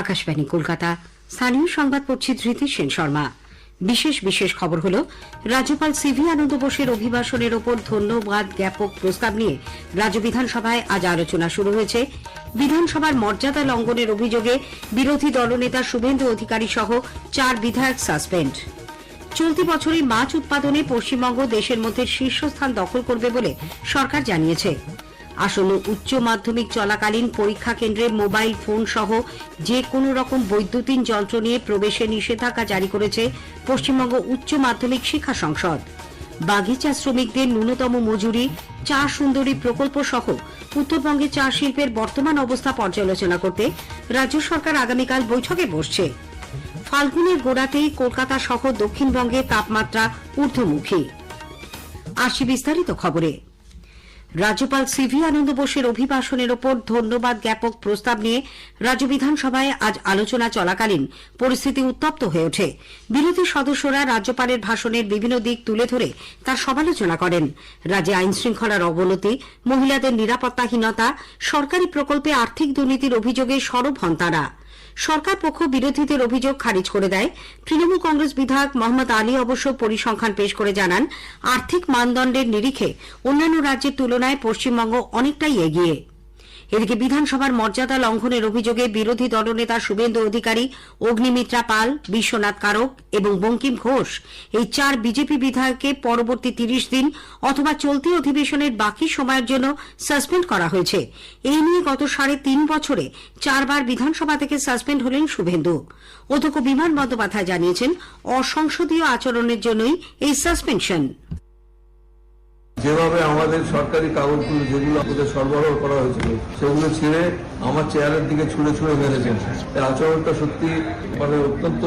আকাশবাণী, কলকাতা। স্থানীয় সংবাদ পড়ছি ধৃতি সেন শর্মা। বিশেষ বিশেষ খবর হল, রাজ্যপাল সিভি আনন্দ বোসের অভিভাষণের ওপর ধন্যবাদ জ্ঞাপক প্রস্তাব নিয়ে রাজ্য বিধানসভায় আজ আলোচনা শুরু হয়েছে। বিধানসভার মর্যাদা লঙ্ঘনের অভিযোগে বিরোধী দলনেতা শুভেন্দু অধিকারী সহ চার বিধায়ক সাসপেন্ড। চলতি বছরে মাছ উৎপাদনে পশ্চিমবঙ্গ দেশের মধ্যে শীর্ষস্থান দখল করবে বলে সরকার জানিয়েছে। আসন্ন উচ্চ মাধ্যমিক চলাকালীন পরীক্ষা কেন্দ্রে মোবাইল ফোন সহ যে কোনো রকম বৈদ্যুতিন যন্ত্র নিয়ে প্রবেশে নিষেধাজ্ঞা জারি করেছে পশ্চিমবঙ্গ উচ্চ মাধ্যমিক শিক্ষা সংসদ। বাগিচা শ্রমিকদের ন্যূনতম মজুরি, চা সুন্দরী প্রকল্প সহ উত্তরবঙ্গে চা শিল্পের বর্তমান অবস্থা পর্যালোচনা করতে রাজ্য সরকার আগামীকাল বৈঠকে বসছে। ফাল্গুনের গোড়াতেই কলকাতা সহ দক্ষিণবঙ্গে তাপমাত্রা ঊর্ধ্বমুখী। আসি বিস্তারিত খবরে। রাজ্যপাল সিভি আনন্দ বোসের অভিভাষণের ওপর ধন্যবাদ জ্ঞাপক প্রস্তাব নিয়ে রাজ্য বিধানসভায় আজ আলোচনা চলাকালীন পরিস্থিতি উত্তপ্ত হয়ে ওঠে। বিরোধী সদস্যরা রাজ্যপালের ভাষণের বিভিন্ন দিক তুলে ধরে তার সমালোচনা করেন। রাজ্যে আইন শৃঙ্খলার অবনতি, মহিলাদের নিরাপত্তাহীনতা, সরকারি প্রকল্পে আর্থিক দুর্নীতির অভিযোগে সরব হন তারা। সরকার পক্ষ বিরোধীদের অভিযোগ খারিজ করে দেয়। তৃণমূল কংগ্রেস বিধায়ক মোহাম্মদ আলী অবশ্য পরিসংখ্যান পেশ করে জানান, আর্থিক মানদণ্ডের নিরিখে অন্যান্য রাজ্যের তুলনায় পশ্চিমবঙ্গ অনেকটাই এগিয়ে। এদিকে বিধানসভার মর্যাদা লঙ্ঘনের অভিযোগে বিরোধী দলনেতা শুভেন্দু অধিকারী, অগ্নিমিত্রা পাল, বিশ্বনাথ কারক এবং বঙ্কিম ঘোষ এই চার বিজেপি বিধায়ককে পরবর্তী তিরিশ দিন অথবা চলতি অধিবেশনের বাকি সময়ের জন্য সাসপেন্ড করা হয়েছে। এই নিয়ে গত সাড়ে তিন বছরে চারবার বিধানসভা থেকে সাসপেন্ড হলেন শুভেন্দু। অধ্যক্ষ বিমান বন্দ্যোপাধ্যায় জানিয়েছেন, অসংসদীয় আচরণের জন্যই এই সাসপেনশন। যেভাবে আমাদের সরকারি কাগজগুলো যেগুলো আমাদের সরবরাহ করা হয়েছিল, সেগুলো ছিঁড়ে আমার চেয়ারের দিকে ছুঁড়ে ছুঁড়ে মেরেছেন। এই আচরণটা সত্যি মানে অত্যন্ত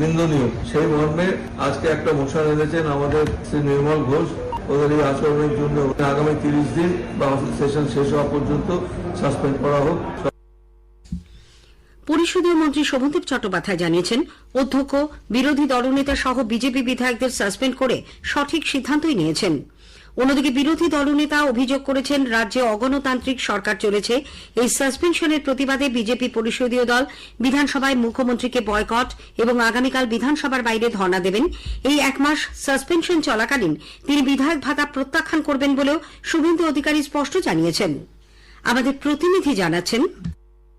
নিন্দনীয়। সেই মর্মে আজকে একটা মোশন এনেছেন আমাদের শ্রী নির্মল ঘোষ। ওদের এই আচরণের জন্য আগামী তিরিশ দিন বা সেশন শেষ হওয়া পর্যন্ত সাসপেন্ড করা হোক। পরিষদীয় মন্ত্রী শোভনদেব চট্টোপাধ্যায় জানিয়েছেন, অধ্যক্ষ, বিরোধী দলনেতা সহ বিজেপি বিধায়কদের সাসপেন্ড করে সঠিক সিদ্ধান্তই নিয়েছেন। অন্যদিকে বিরোধী দলনেতা অভিযোগ করেছেন, রাজ্যে অগণতান্ত্রিক সরকার চলেছে। এই সাসপেনশনের প্রতিবাদে বিজেপি পরিষদীয় দল বিধানসভায় মুখ্যমন্ত্রীকে বয়কট এবং আগামীকাল বিধানসভার বাইরে ধর্ণা দেবেন। এই এক মাস সাসপেনশন চলাকালীন তিনি বিধায়ক ভাতা প্রত্যাখ্যান করবেন বলেও শুভেন্দু অধিকারী স্পষ্ট জানিয়েছেন। আমাদের প্রতিনিধি জানাচ্ছেন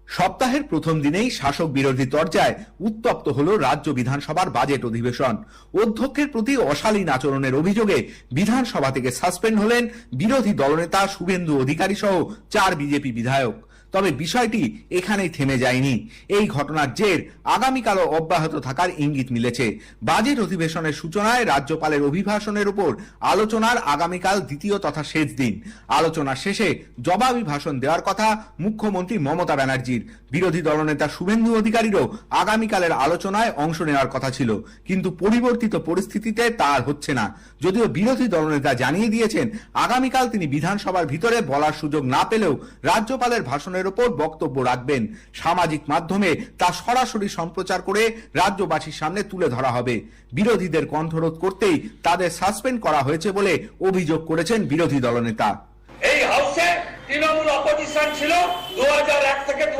সপ্তাহের প্রথম দিনেই শাসক বিরোধী তর্জায় উত্তপ্ত হল রাজ্য বিধানসভার বাজেট অধিবেশন। অধ্যক্ষের প্রতি অশালীন আচরণের অভিযোগে বিধানসভা থেকে সাসপেন্ড হলেন বিরোধী দলনেতা শুভেন্দু অধিকারী সহ চার বিজেপি বিধায়ক। তবে বিষয়টি এখানেই থেমে যায়নি। এই ঘটনার জের আগামীকালও অব্যাহত থাকার ইঙ্গিত মিলেছে। বাজেট অধিবেশনের সূচনায় রাজ্যপালের অভিভাষণের উপর আলোচনার আগামীকাল দ্বিতীয় তথা শেষ দিন। আলোচনা শেষে জবাবি ভাষণ দেওয়ার কথা মুখ্যমন্ত্রী মমতা ব্যানার্জির। বিরোধী দলনেতা শুভেন্দু অধিকারীরও আগামীকালের আলোচনায় অংশ নেওয়ার কথা ছিল। কিন্তু পরিবর্তিত পরিস্থিতিতে তা আর হচ্ছে না। যদিও বিরোধী দলনেতা জানিয়ে দিয়েছেন, আগামীকাল তিনি বিধানসভার ভিতরে বলার সুযোগ না পেলেও রাজ্যপালের ভাষণের ওপর বক্তব্য রাখবেন। সামাজিক মাধ্যমে তা সরাসরি সম্প্রচার করে রাজ্যবাসীর সামনে তুলে ধরা হবে। বিরোধীদের কণ্ঠরোধ করতেই তাদের সাসপেন্ড করা হয়েছে বলে অভিযোগ করেছেন বিরোধী দলনেতা। এই হাউসে তৃণমূল অপোজিশন ছিল দু থেকে দু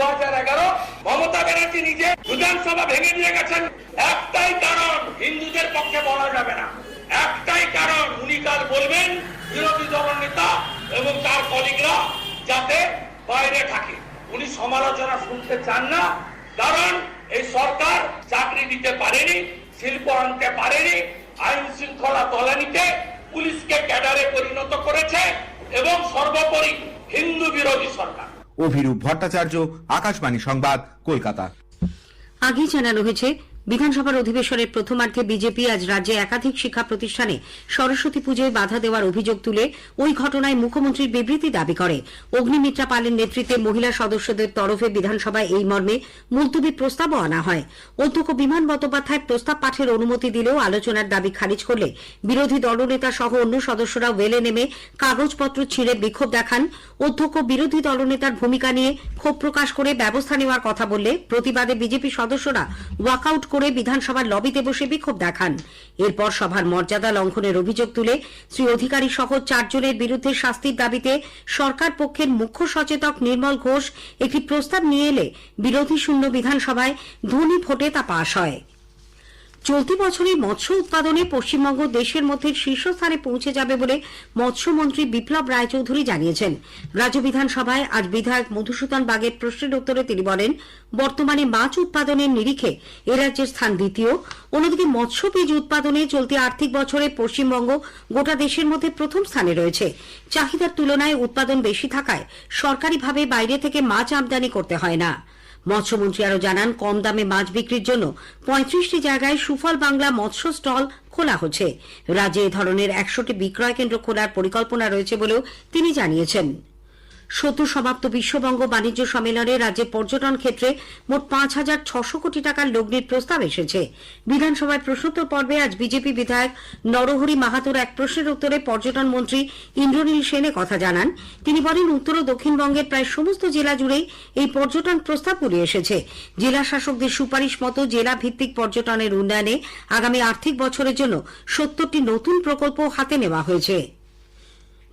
মমতা ব্যানার্জি নিজে বিধানসভা ভেঙে দিয়ে গেছেন। একটাই কারণ, হিন্দুদের পক্ষে বলা যাবে না। একটাই কারণ, উনি কাল বলবেন, বিরোধী দলের নেতা এবং তার কলিগরা যাতে বাইরে থাকে। উনি সমালোচনা শুনতে চান না। কারণ এই সরকার চাকরি দিতে পারেনি শিল্প আনতে পারেনি আইন শৃঙ্খলা তলানিতে পুলিশকে ক্যাডারে পরিণত করেছে এবং সর্বোপরি হিন্দু বিরোধী সরকার। অভিরূপ ভট্টাচার্য আকাশবাণী সংবাদ কলকাতা। আগেই জানানো হয়েছে বিধানসভার অধিবেশনের প্রথমার্ধে বিজেপি আজ রাজ্যে একাধিক শিক্ষা প্রতিষ্ঠানে সরস্বতী পুজোয় বাধা দেওয়ার অভিযোগ তুলে ওই ঘটনায় মুখ্যমন্ত্রীর বিবৃতি দাবি করে। অগ্নিমিত্রা পালের নেতৃত্বে মহিলা সদস্যদের তরফে বিধানসভায় এই মর্মে মুলতুবি প্রস্তাবও আনা হয়। অধ্যক্ষ বিমান বন্দ্যোপাধ্যায় প্রস্তাব পাঠের অনুমতি দিলেও আলোচনার দাবি খারিজ করলে বিরোধী দলনেতা সহ অন্য সদস্যরা ওয়েলে নেমে কাগজপত্র ছিঁড়ে বিক্ষোভ দেখান। অধ্যক্ষ বিরোধী দলনেতার ভূমিকা নিয়ে ক্ষোভ প্রকাশ করে ব্যবস্থা নেওয়ার কথা বললে প্রতিবাদে বিজেপি সদস্যরা ওয়াকআউট করে বিধানসভার লবিতে বসে বিক্ষোভ দেখান। এরপর সভার মর্যাদা লঙ্ঘনের অভিযোগ তুলে শ্রী অধিকারী সহ চারজনের বিরুদ্ধে শাস্তির দাবিতে সরকার পক্ষের মুখ্য সচেতক নির্মল ঘোষ একটি প্রস্তাব নিয়ে এলে বিরোধী শূন্য বিধানসভায় ধনী ভোটে তা পাশ হয়। চলতি বছরে মৎস্য উৎপাদনে পশ্চিমবঙ্গ দেশের মধ্যে শীর্ষস্থানে পৌঁছে যাবে বলে মৎস্যমন্ত্রী বিপ্লব রায়চৌধুরী জানিয়েছেন। রাজ্য বিধানসভায় আজ বিধায়ক মধুসূদন বাগের প্রশ্নের উত্তরে তিনি বলেন, বর্তমানে মাছ উৎপাদনের নিরিখে এ রাজ্যের স্থান দ্বিতীয়। অন্যদিকে মৎস্য বীজ উৎপাদনে চলতি আর্থিক বছরে পশ্চিমবঙ্গ গোটা দেশের মধ্যে প্রথম স্থানে রয়েছে। চাহিদার তুলনায় উৎপাদন বেশি থাকায় সরকারিভাবে বাইরে থেকে মাছ আমদানি করতে হয় না। মৎস্যমন্ত্রী আরও জানান, কম দামে মাছ বিক্রির জন্য পঁয়ত্রিশটি জায়গায় সুফল বাংলা মৎস্য স্টল খোলা হচ্ছে। রাজ্যে এ ধরনের একশোটি বিক্রয় কেন্দ্র খোলার পরিকল্পনা রয়েছে বলেও তিনি জানিয়েছেন। সদ্য সমাপ্ত বিশ্ববঙ্গ বাণিজ্য সম্মেলনে রাজ্যে পর্যটন ক্ষেত্রে মোট পাঁচ হাজার ছশো কোটি টাকার লগ্নির প্রস্তাব এসেছে। বিধানসভায় প্রশ্নোত্তর পর্বে আজ বিজেপি বিধায়ক নরহরি মাহাতোর এক প্রশ্নের উত্তরে পর্যটন মন্ত্রী ইন্দ্রনীল সেনে কথা জানান। তিনি বলেন, উত্তর ও দক্ষিণবঙ্গের প্রায় সমস্ত জেলা জুড়েই এই পর্যটন প্রস্তাবগুলি এসেছে। জেলা শাসকদের সুপারিশ মতো জেলা ভিত্তিক পর্যটনের উন্নয়নে আগামী আর্থিক বছরের জন্য সত্তরটি নতুন প্রকল্প হাতে নেওয়া হয়েছে।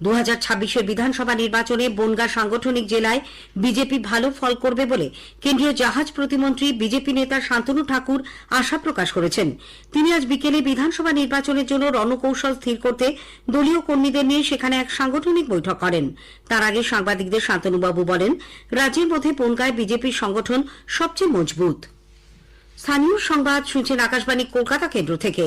দু হাজার ছাব্বিশের বিধানসভা নির্বাচনে বনগা সাংগঠনিক জেলায় বিজেপি ভালো ফল করবে বলে কেন্দ্রীয় জাহাজ প্রতিমন্ত্রী বিজেপি নেতা শান্তনু ঠাকুর আশা প্রকাশ করেছেন। তিনি আজ বিকেলে বিধানসভা নির্বাচনের জন্য রণকৌশল স্থির করতে দলীয় কর্মীদের নিয়ে সেখানে এক সাংগঠনিক বৈঠক করেন। তার আগে সাংবাদিকদের শান্তনুবাবু বলেন, রাজ্যের মধ্যে বনগায় বিজেপির সংগঠন সবচেয়ে মজবুত। স্থানীয় সংবাদ শুনছেন আকাশবাণী, কলকাতা কেন্দ্র থেকে।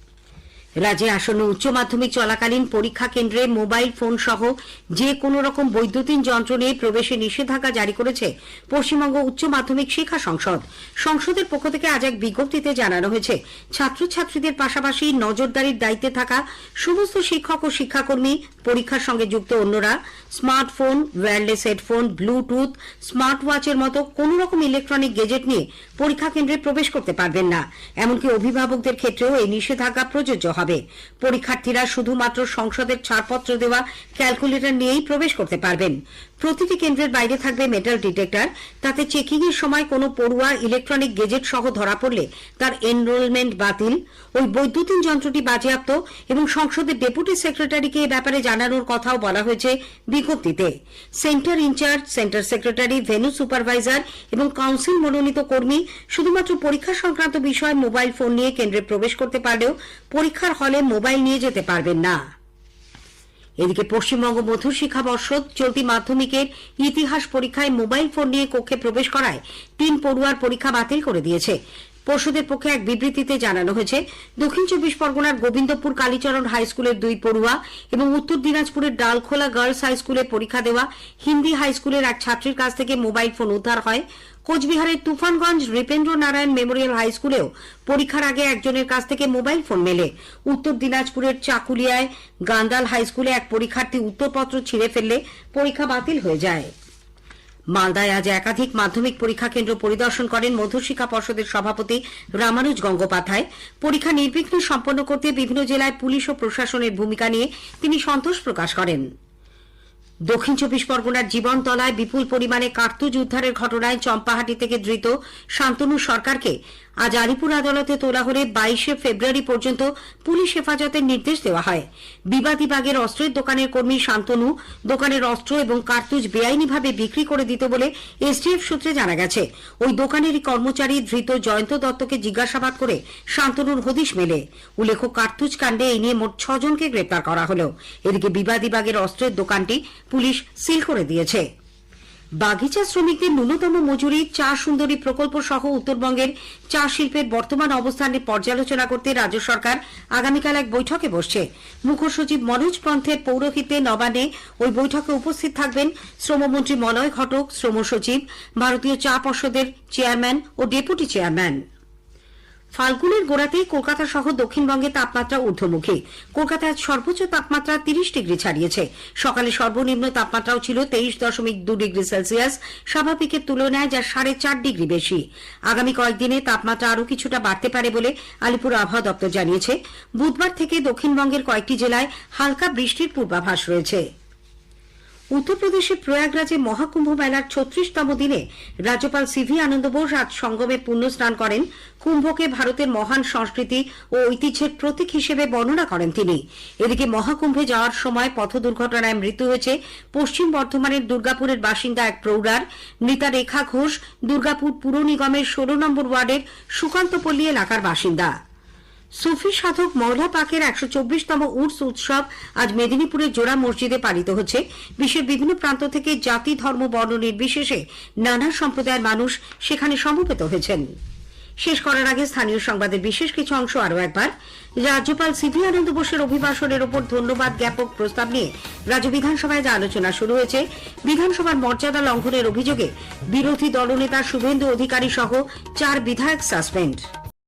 রাজ্যে আসন্ন উচ্চ মাধ্যমিক চলাকালীন পরীক্ষা কেন্দ্রে মোবাইল ফোন সহ যে কোনো রকম বৈদ্যুতিন যন্ত্র নিয়ে প্রবেশে নিষেধাজ্ঞা জারি করেছে পশ্চিমবঙ্গ উচ্চ মাধ্যমিক শিক্ষা সংসদ। সংসদের পক্ষ থেকে আজ এক বিজ্ঞপ্তিতে জানানো হয়েছে, ছাত্রছাত্রীদের পাশাপাশি নজরদারির দায়িত্বে থাকা সমস্ত শিক্ষক ও শিক্ষাকর্মী, পরীক্ষার সঙ্গে যুক্ত অন্যরা, smartphone, wireless headphone, bluetooth smart ওয়াচের মতো কোন রকম ইলেকট্রনিক গেজেট নিয়ে পরীক্ষা কেন্দ্রে প্রবেশ করতে পারবেন না। এমনকি অভিভাবকদের ক্ষেত্রেও এই নিষেধাজ্ঞা প্রযোজ্য হবে। পরীক্ষার্থীরা শুধুমাত্র সংসদের ছাড়পত্র দেওয়া ক্যালকুলেটর নিয়েই প্রবেশ করতে পারবেন। প্রতিটি কেন্দ্রের বাইরে থাকবে মেটাল ডিটেক্টর তাতে চেকিং এর সময় কোনো পড়ুয়া ইলেকট্রনিক গেজেট সহ ধরা পড়লে তার এনরোলমেন্ট বাতিল। ওই বৈদ্যুতিন যন্ত্রটি বাজেয়াপ্ত এবং সংসদের ডেপুটি সেক্রেটারিকে এ ব্যাপারে জানানোর কথাও বলা হয়েছে বিজ্ঞপ্তিতে। Centre incharge centre secretary venue supervisor এবং কাউন্সিল মনোনীত কর্মী শুধুমাত্র পরীক্ষা সংক্রান্ত বিষয়ে মোবাইল ফোন নিয়ে কেন্দ্রে প্রবেশ করতে পারলেও পরীক্ষার হলে মোবাইল নিয়ে যেতে পারবেন না। এদিকে পশ্চিমবঙ্গ মধ্য শিক্ষা পর্ষদ চলতি মাধ্যমিকের ইতিহাস পরীক্ষায় মোবাইল ফোন নিয়ে কক্ষে প্রবেশ করায় তিন পড়ুয়ার পরীক্ষা বাতিল করে দিয়েছে। পর্ষদের পক্ষে এক বিবৃতিতে জানানো হয়েছে, দক্ষিণ চব্বিশ পরগনার গোবিন্দপুর কালীচরণ হাই স্কুলের দুই পড়ুয়া এবং উত্তর দিনাজপুরের ডালখোলা গার্লস হাই স্কুলে পরীক্ষা দেওয়া হিন্দি হাই স্কুলের এক ছাত্রীর কাছ থেকে মোবাইল ফোন উদ্ধার হয়। কোচবিহারের তুফানগঞ্জ নৃপেন্দ্র নারায়ণ মেমোরিয়াল হাই স্কুলেও পরীক্ষার আগে একজনের কাছ থেকে মোবাইল ফোন মেলে। উত্তর দিনাজপুরের চাকুলিয়ায় গান্দাল হাই স্কুলে এক পরীক্ষার্থী উত্তরপত্র ছিঁড়ে ফেললে পরীক্ষা বাতিল হয়ে যায়। মালদায় আজ একাধিক মাধ্যমিক পরীক্ষা কেন্দ্র পরিদর্শন করেন মধ্যশিক্ষা পর্ষদের সভাপতি রামানুজ গঙ্গোপাধ্যায়। পরীক্ষা নির্বিঘ্নে সম্পন্ন করতে বিভিন্ন জেলায় পুলিশ ও প্রশাসনের ভূমিকা নিয়ে তিনি সন্তোষ প্রকাশ করেন। দক্ষিণ চব্বিশ পরগনার জীবনতলায় বিপুল পরিমাণে কার্তুজ উদ্ধারের ঘটনায় চম্পাহাটি থেকে ধৃত শান্তনু সরকারকে আজ আলিপুর আদালতে তোলা হলে বাইশে ফেব্রুয়ারি পর্যন্ত পুলিশ হেফাজতের নির্দেশ দেওয়া হয়। বিবাদী বাগের অস্ত্রের দোকানের কর্মী শান্তনু দোকানের অস্ত্র এবং কার্তুজ বেআইনিভাবে বিক্রি করে দিত বলে এসটিএফ সূত্রে জানা গেছে। ওই দোকানেরই কর্মচারী ধৃত জয়ন্ত দত্তকে জিজ্ঞাসাবাদ করে শান্তনুর হদিশ মেলে। উল্লেখ্য, কার্তুজ কাণ্ডে এই নিয়ে মোট ছজনকে গ্রেপ্তার করা হল। এদিকে বিবাদী বাগের অস্ত্রের দোকানটি পুলিশ সিল করে দিয়েছে। বাগিচা শ্রমিকদের ন্যূনতম মজুরি, চা সুন্দরী প্রকল্প সহ উত্তরবঙ্গের চা শিল্পের বর্তমান অবস্থানের পর্যালোচনা করতে রাজ্য সরকার আগামীকাল এক বৈঠকে বসছে। মুখ্য সচিব মনোজ পন্থের পৌরহিত্যে নবানে ওই বৈঠকে উপস্থিত থাকবেন শ্রমমন্ত্রী মনয় ঘটক, শ্রম সচিব, ভারতীয় চা পর্ষদের চেয়ারম্যান ও ডেপুটি চেয়ারম্যান। ফাল্গুনের গোড়াতেই কলকাতা সহ দক্ষিণবঙ্গে তাপমাত্রা ঊর্ধ্বমুখী। কলকাতায় সর্বোচ্চ তাপমাত্রা তিরিশ ডিগ্রি ছাড়িয়েছে। সকালে সর্বনিম্ন তাপমাত্রাও ছিল তেইশ দশমিক দু ডিগ্রি সেলসিয়াস, স্বাভাবিকের তুলনায় যা সাড়ে চার ডিগ্রি বেশি। আগামী কয়েকদিনে তাপমাত্রা আরও কিছুটা বাড়তে পারে বলে আলিপুর আবহাওয়া দপ্তর জানিয়েছে। বুধবার থেকে দক্ষিণবঙ্গের কয়েকটি জেলায় হালকা বৃষ্টির পূর্বাভাস রয়েছে। উত্তরপ্রদেশের প্রয়াগরাজে মহাকুম্ভ মেলার ছত্রিশতম দিনে রাজ্যপাল সিভি আনন্দ বোস আজ সঙ্গমে পুণ্য স্নান করেন। কুম্ভকে ভারতের মহান সংস্কৃতি ও ঐতিহ্যের প্রতীক হিসেবে বর্ণনা করেন তিনি। এদিকে মহাকুম্ভে যাওয়ার সময় পথ দুর্ঘটনায় মৃত্যু হয়েছে পশ্চিম বর্ধমানের দুর্গাপুরের বাসিন্দা এক প্রৌঢ়ার। মৃতা রেখা ঘোষ দুর্গাপুর পুর নিগমের ষোলো নম্বর ওয়ার্ডের সুকান্তপল্লী এলাকার বাসিন্দা। সুফি সাধক মৌলা পাকের একশো চব্বিশতম উর্স উৎসব আজ মেদিনীপুরের জোড়া মসজিদে পালিত হচ্ছে। বিশ্বের বিভিন্ন প্রান্ত থেকে জাতি, ধর্ম, বর্ণ নির্বিশেষে নানা সম্প্রদায়ের মানুষ সেখানে সমবেত হয়েছেন। শেষ করার আগে স্থানীয় সংবাদের বিশেষ কিছু অংশ আরও একবার। রাজ্যপাল সিভি আনন্দ বোসের অভিভাষণের ওপর ধন্যবাদ জ্ঞাপক প্রস্তাব নিয়ে রাজ্য বিধানসভায় যা আলোচনা শুরু হয়েছে, বিধানসভার মর্যাদা লঙ্ঘনের অভিযোগে বিরোধী দলনেতা শুভেন্দু অধিকারী সহ চার বিধায়ক সাসপেন্ড।